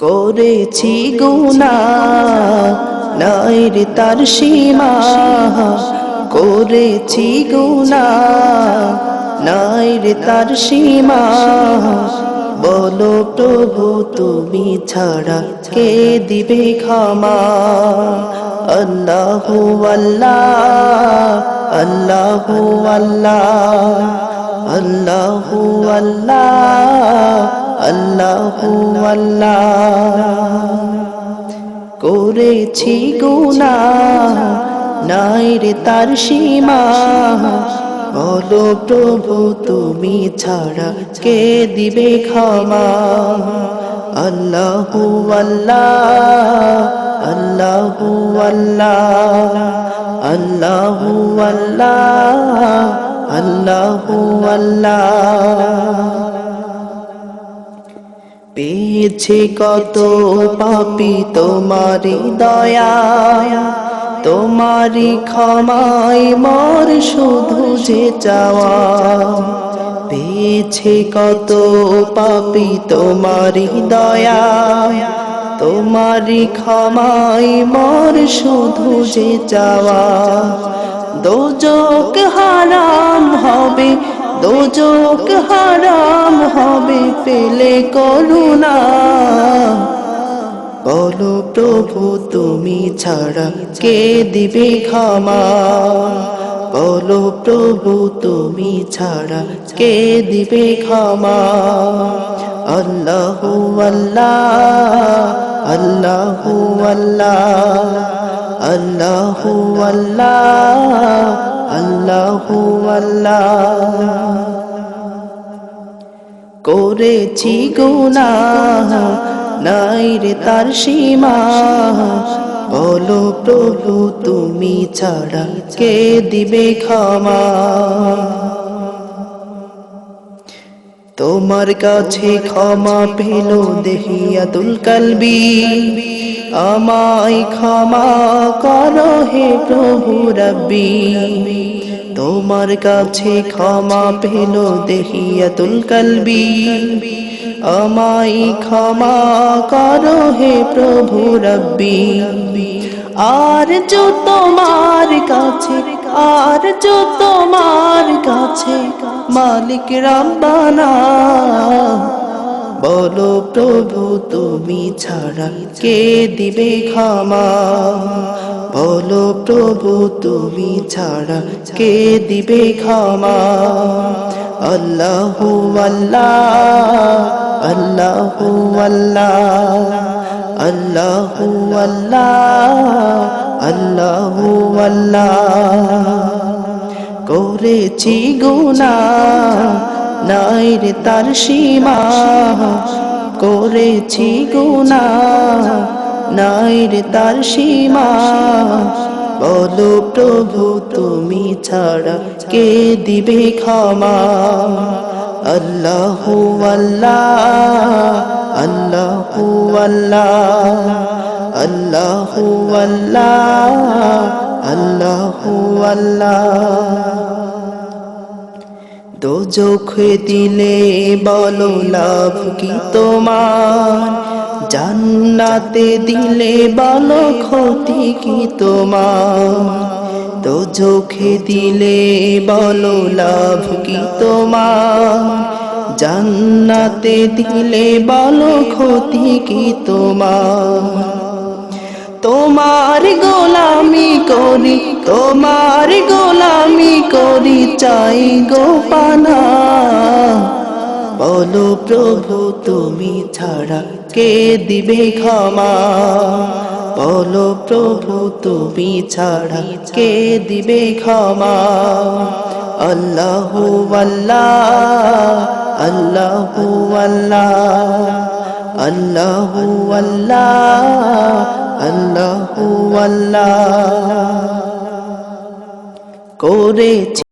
করেছি গুনা নাই রে তার সীমা। করেছি গুনা নাই রে তার সীমা। বলো প্রভু, তুমি ছাড়া কে দিবে ক্ষমা? আল্লাহু আল্লাহ আল্লাহু আল্লাহ আল্লাহু আল্লাহ। করেছি গুনা নাই রে তার সীমা। বলো প্রভু, তুমি ছাড়া কে দিবে ক্ষমা? আল্লাহু আল্লাহ আল্লাহু আল্লাহ আল্লাহু আল্লাহ আল্লাহু আল্লাহ। পেয়েছে কত পাপি তোমারি দয়া তোমারি ক্ষমাই মর শুধু যে চাওয়া। পেয়েছে কত পাপি তোমারি দয়া তোমারি ক্ষমাই মর শুধু যে চাওয়া। দোজক হারাম হবে, দোজক হারাম হবে। পেলে করুণা। বলো প্রভু, তুমি ছাড়া কে দিবে ক্ষমা? বলো প্রভু, তুমি ছাড়া কে দিবে ক্ষমা? আল্লাহু আল্লাহ আল্লাহু আল্লাহ আল্লাহু আল্লাহ আল্লাহু আল্লাহ। করেছি গুনা নাই রে তার সীমা। বলো প্রভু, তুমি ছাড়া কে দিবে ক্ষমা? তোমার কাছে ক্ষমা পেল দেহিয়াতুল কালবি। আমায় ক্ষমা করো হে প্রভু রব্বি। তোমার কাছে ক্ষমা পেল দেহিয়াতুল কালবি। আমায় ক্ষমা করো হে প্রভু রব্বি। আর যো তোমার কাছে, আর যো তোমার কাছে মালিক রাব্বানা। বলো প্রভু, তুমি ছাড়া কে দিবে ক্ষমা? বলো প্রভু, তুমি ছাড়া কে দিবে ক্ষমা? আল্লাহু আল্লাহ আল্লাহু আল্লাহ আল্লাহু আল্লাহ আল্লাহু আল্লাহ। করেছি গুনা নাই রে তার সীমা। করেছি গুনা নাই রে তার সীমা। বলো প্রভু, তুমি ছাড়া কে দিবে ক্ষমা? আল্লাহু আল্লাহ আল্লাহু আল্লাহ আল্লাহু আল্লাহ আল্লাহু আল্লাহ। দোজখে দিলে বলো লাভ কি তোমার? জান্নাতে দিলে বলো ক্ষতি কি তোমার? চোখে দিলে বলো লাভ কি তোমার? জান্নাতে দিলে বলো ক্ষতি কি তোমার? তোমার গোলামি করি, তোমার গোলামি করি, চাই গোপানা বলো প্রভু, তুমি ছাড়া কে দিবে ক্ষমা? বলো প্রভু, তুমি ছাড়া কে দিবে ক্ষমা? আল্লাহু আল্লাহ আল্লাহু আল্লাহ আল্লাহু আল্লাহ আল্লাহু আল্লাহ। করেছি